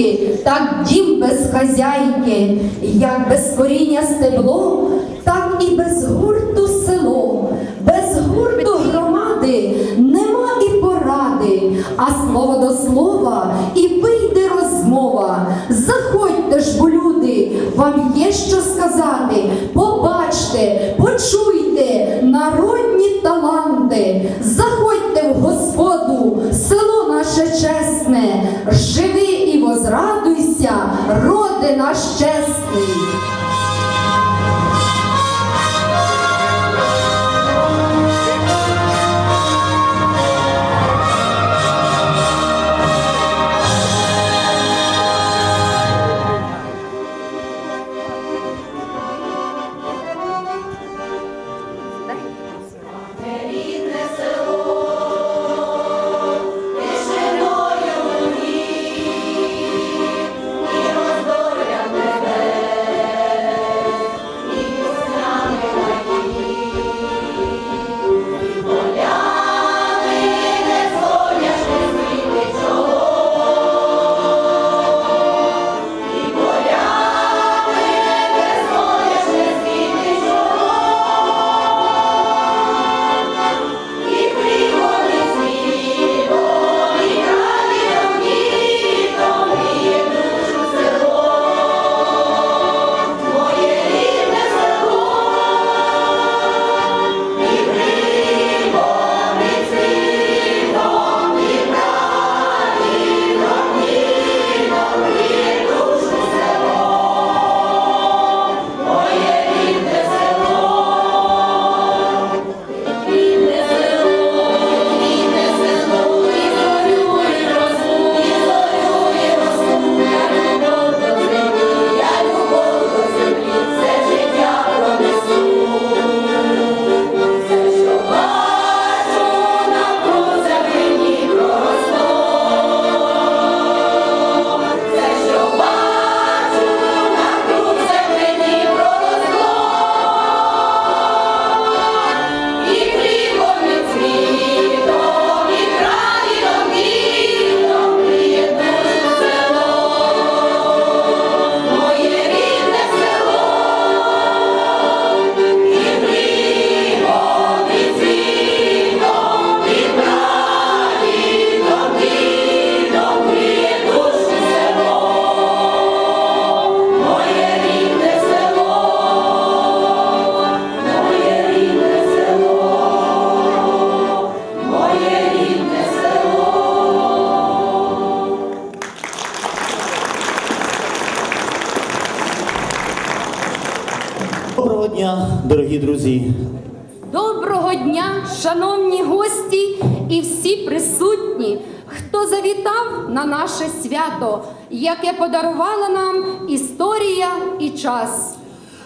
батьки, так дім без хазяйки, як без коріння стебло, так і без гурту село, без гурту громади нема і поради, а слово до слова і вийде розмова. Заходьте ж, бо люди, вам є що сказати. Побачте, почуйте народні таланти. Роди наш чесний. Шановні гості і всі присутні, хто завітав на наше свято, яке подарувала нам історія і час.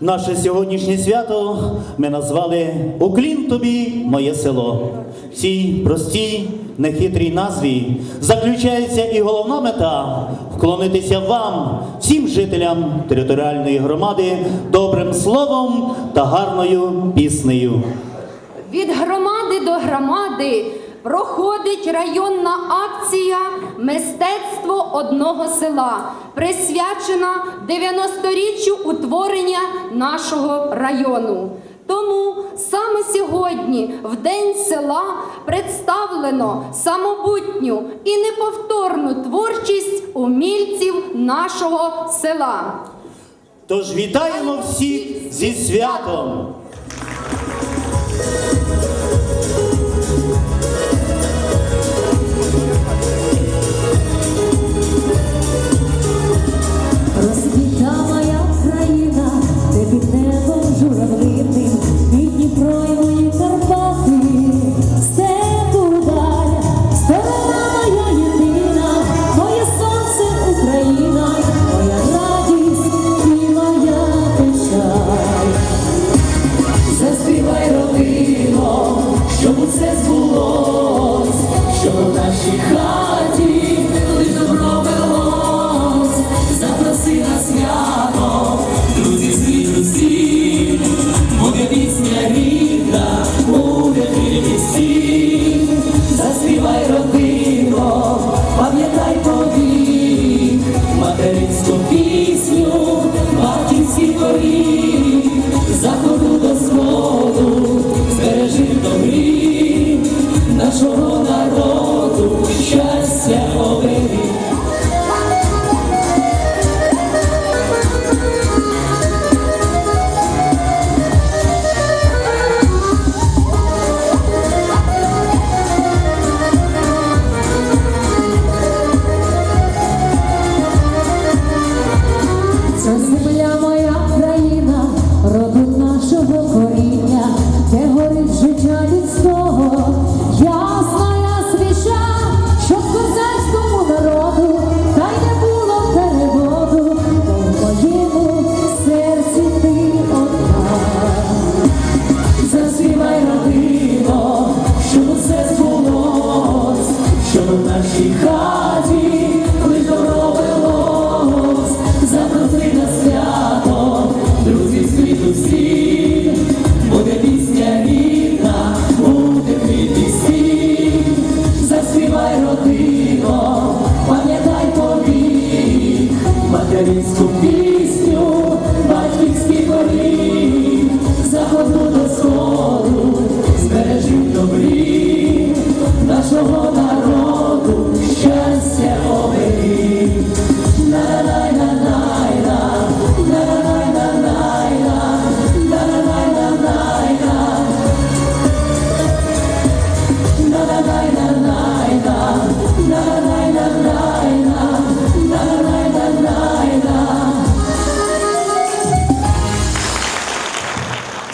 Наше сьогоднішнє свято ми назвали Уклін тобі, моє село. В цій простій, нехитрій назві заключається і головна мета вклонитися вам, всім жителям територіальної громади, добрим словом та гарною піснею. Від громади до громади проходить районна акція Мистецтво одного села, присвячена 90-річчю утворення нашого району. Тому саме сьогодні, в День села, представлено самобутню і неповторну творчість умільців нашого села. Тож вітаємо всіх зі святом!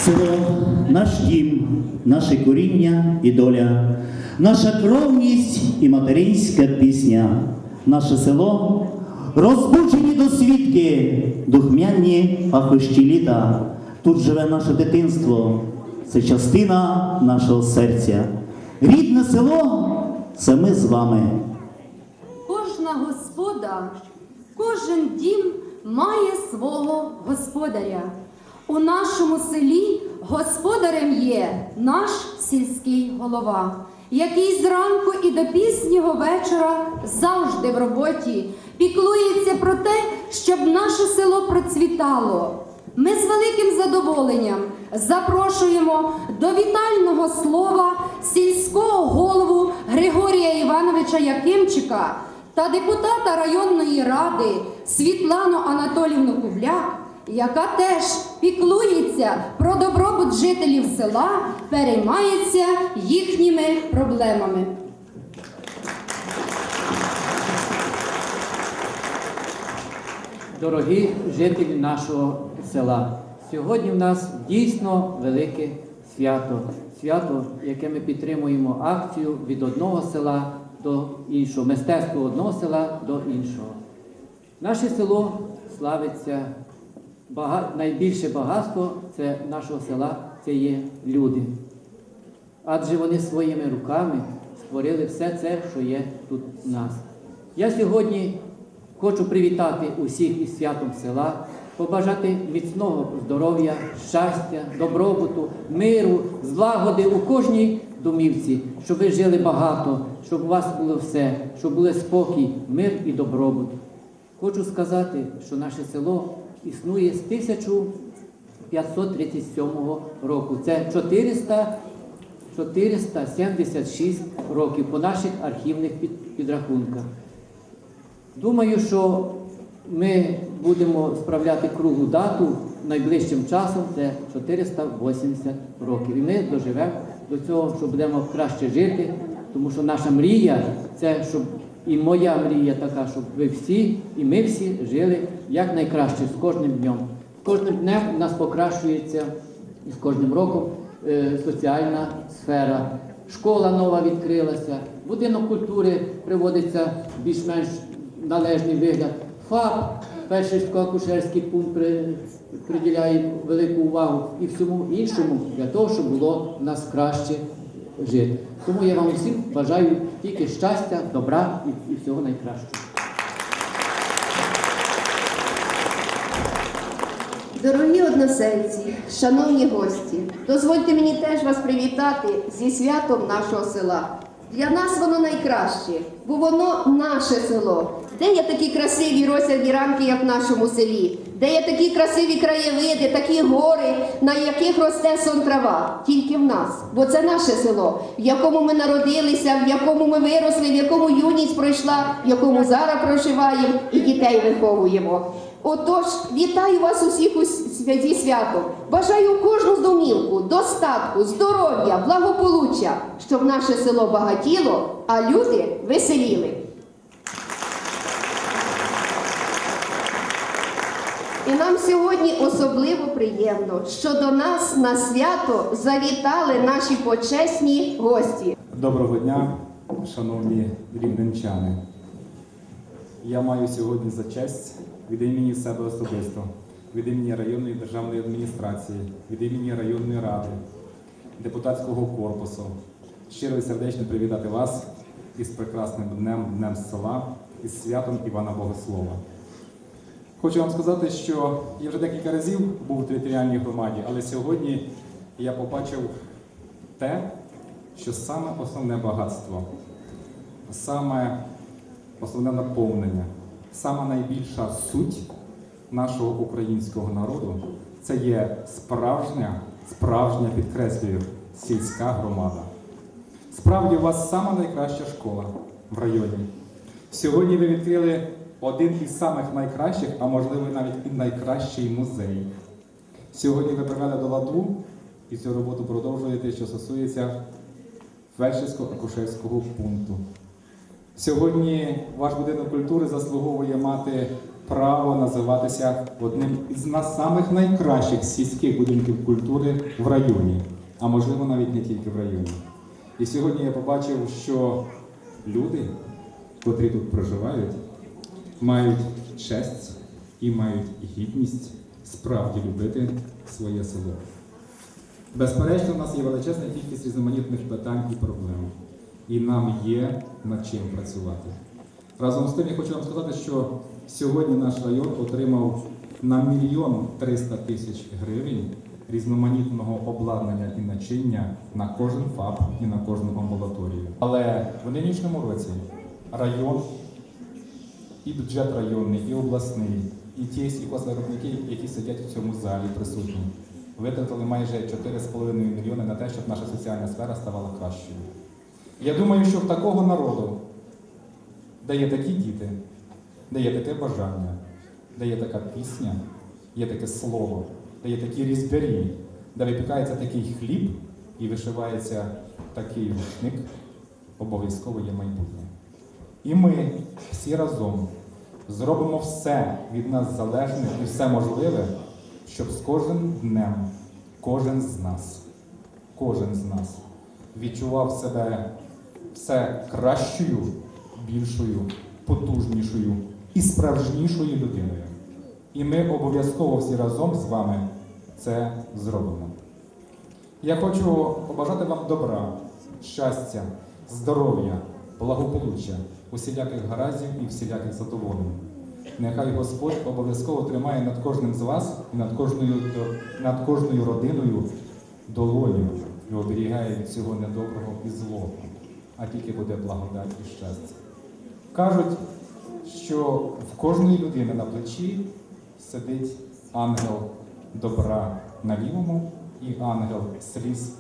Село наш дім, наше коріння і доля, наша кровність і материнська пісня, наше село розбуджені досвідки, духмяні ахощі літа. Тут живе наше дитинство, це частина нашого серця. Рідне село це ми з вами. Кожна господа, кожен дім має свого господаря. У нашому селі господарем є наш сільський голова, який зранку і до пізнього вечора завжди в роботі піклується про те, щоб наше село процвітало. Ми з великим задоволенням запрошуємо до вітального слова сільського голову Григорія Івановича Якимчика та депутата районної ради Світлану Анатолівну Кубляк, яка теж піклується про добробут жителів села, переймається їхніми проблемами. Дорогі жителі нашого села, сьогодні в нас дійсно велике свято. Свято, яке ми підтримуємо акцію від одного села до іншого, мистецтво одного села до іншого. Наше село славиться. Найбільше багатство це нашого села це є люди. Адже вони своїми руками створили все це, що є тут у нас. Я сьогодні хочу привітати усіх із святом села, побажати міцного здоров'я, щастя, добробуту, миру, злагоди у кожній домівці, щоб ви жили багато, щоб у вас було все, щоб були спокій, мир і добробут. Хочу сказати, що наше село існує з 1537 року. Це 400 476 років по наших архівних підрахунках. Думаю, що ми будемо справляти круглу дату найближчим часом, це 480 років. І ми доживемо до цього, що будемо краще жити, тому що наша мрія це щоб і моя мрія така, щоб ви всі і ми всі жили якнайкраще з кожним днем. З кожним днем у нас покращується і з кожним роком е, соціальна сфера. Школа нова відкрилася, будинок культури приводиться більш-менш належний вигляд. ФАП, перший акушерський пункт при- приділяє велику увагу і всьому іншому для того, щоб було в нас краще жити. Тому я вам усім бажаю тільки щастя, добра і, і всього найкращого. Дорогі односельці, шановні гості, дозвольте мені теж вас привітати зі святом нашого села. Для нас воно найкраще, бо воно наше село. Де є такі красиві розсяді рамки, як в нашому селі? Де є такі красиві краєвиди, такі гори, на яких росте сон трава? Тільки в нас, бо це наше село, в якому ми народилися, в якому ми виросли, в якому юність пройшла, в якому зараз проживаємо і дітей виховуємо. Отож, вітаю вас усіх у свя- зі святом. Бажаю кожну домівку, достатку, здоров'я, благополуччя, щоб наше село багатіло, а люди веселіли. І нам сьогодні особливо приємно, що до нас на свято завітали наші почесні гості. Доброго дня, шановні рівненчани. Я маю сьогодні за честь від імені себе особисто, від імені районної державної адміністрації, від імені районної ради, депутатського корпусу щиро і сердечно привітати вас із прекрасним днем, днем села, із святом Івана Богослова. Хочу вам сказати, що я вже декілька разів був у територіальній громаді, але сьогодні я побачив те, що саме основне багатство, саме основне наповнення, саме найбільша суть нашого українського народу це є справжня, справжня підкреслюю, сільська громада. Справді у вас сама найкраща школа в районі. Сьогодні ви відкрили один із самих найкращих, а можливо навіть і найкращий музей. Сьогодні ви привели до ладу і цю роботу продовжуєте, що стосується фельдшерського акушерського пункту. Сьогодні ваш будинок культури заслуговує мати право називатися одним із самих найкращих сільських будинків культури в районі, а можливо навіть не тільки в районі. І сьогодні я побачив, що люди, котрі тут проживають, мають честь і мають гідність справді любити своє село. Безперечно, у нас є величезна кількість різноманітних питань і проблем, і нам є над чим працювати. Разом з тим я хочу вам сказати, що сьогодні наш район отримав на мільйон 300 тисяч гривень різноманітного обладнання і начиння на кожен ФАП і на кожну амбулаторію. Але в нинішньому році район і бюджет районний, і обласний, і ті сільхозвиробники, які сидять в цьому залі присутні, витратили майже 4,5 мільйони на те, щоб наша соціальна сфера ставала кращою. Я думаю, що в такого народу, де є такі діти, де є таке бажання, де є така пісня, є таке слово, де є такі різьбярі, де випікається такий хліб і вишивається такий рушник, обов'язково є майбутнє. І ми всі разом зробимо все від нас залежне і все можливе, щоб з кожним днем кожен з нас, кожен з нас відчував себе все кращою, більшою, потужнішою і справжнішою людиною. І ми обов'язково всі разом з вами це зробимо. Я хочу побажати вам добра, щастя, здоров'я, благополуччя, усіляких гараздів і всіляких задоволень. Нехай Господь обов'язково тримає над кожним з вас і над кожною, над кожною родиною долоню і оберігає від цього недоброго і злого, а тільки буде благодать і щастя. Кажуть, що в кожної людини на плечі сидить ангел добра на лівому і ангел сліз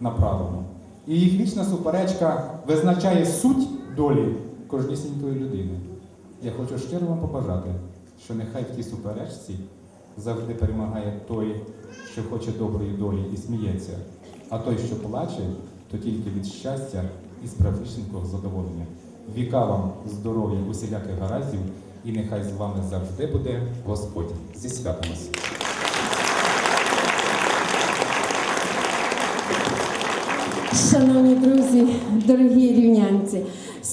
на правому. І їх вічна суперечка визначає суть долі кожнісінької людини. Я хочу щиро вам побажати, що нехай в тій суперечці завжди перемагає той, що хоче доброї долі і сміється, а той, що плаче, то тільки від щастя і справжнішенького задоволення. Віка вам здоров'я, усіляких гараздів, і нехай з вами завжди буде Господь. Зі святом вас! Шановні друзі, дорогі рівнянці,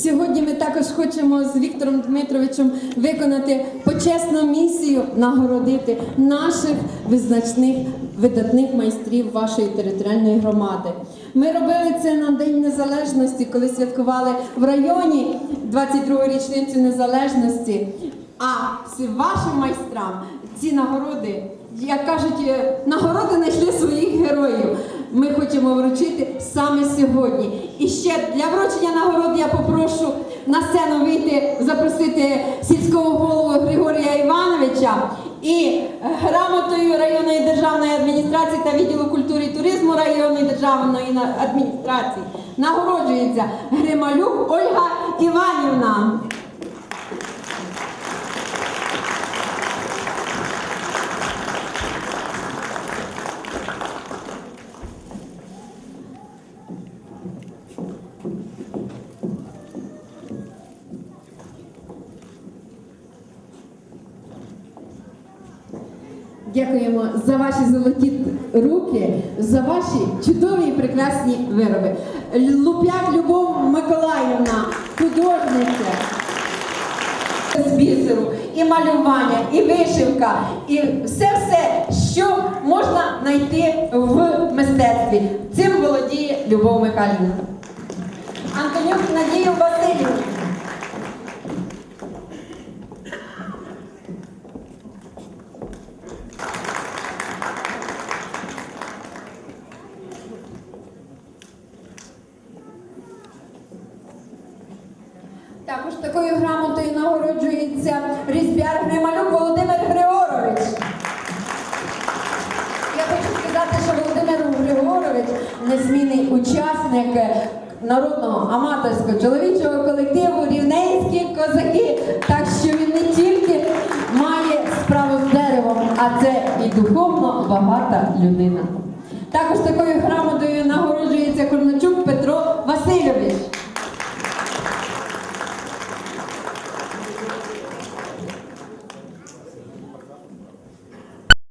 сьогодні ми також хочемо з Віктором Дмитровичем виконати почесну місію нагородити наших визначних видатних майстрів вашої територіальної громади. Ми робили це на День Незалежності, коли святкували в районі 22-річницю річницю незалежності. А вашим майстрам ці нагороди, як кажуть, е, нагороди знайшли своїх героїв. Ми хочемо вручити саме сьогодні. І ще для вручення нагород я попрошу на сцену вийти, запросити сільського голову Григорія Івановича і грамотою районної державної адміністрації та відділу культури і туризму районної державної адміністрації нагороджується Грималюк Ольга Іванівна. Дякуємо за ваші золоті руки, за ваші чудові і прекрасні вироби. Луп'як Любов Миколаївна, художниця з бісеру, і малювання, і вишивка, і все-все, що можна знайти в мистецтві. Цим володіє Любов Михайлівна. Антонюк Надію Васильівну. нагороджується Різбяр Грималюк Володимир Григорович. Я хочу сказати, що Володимир Григорович незмінний учасник народного аматорського чоловічого колективу Рівненські козаки. Так що він не тільки має справу з деревом, а це і духовно багата людина. Також такою грамотою нагороджується Корначук Петро.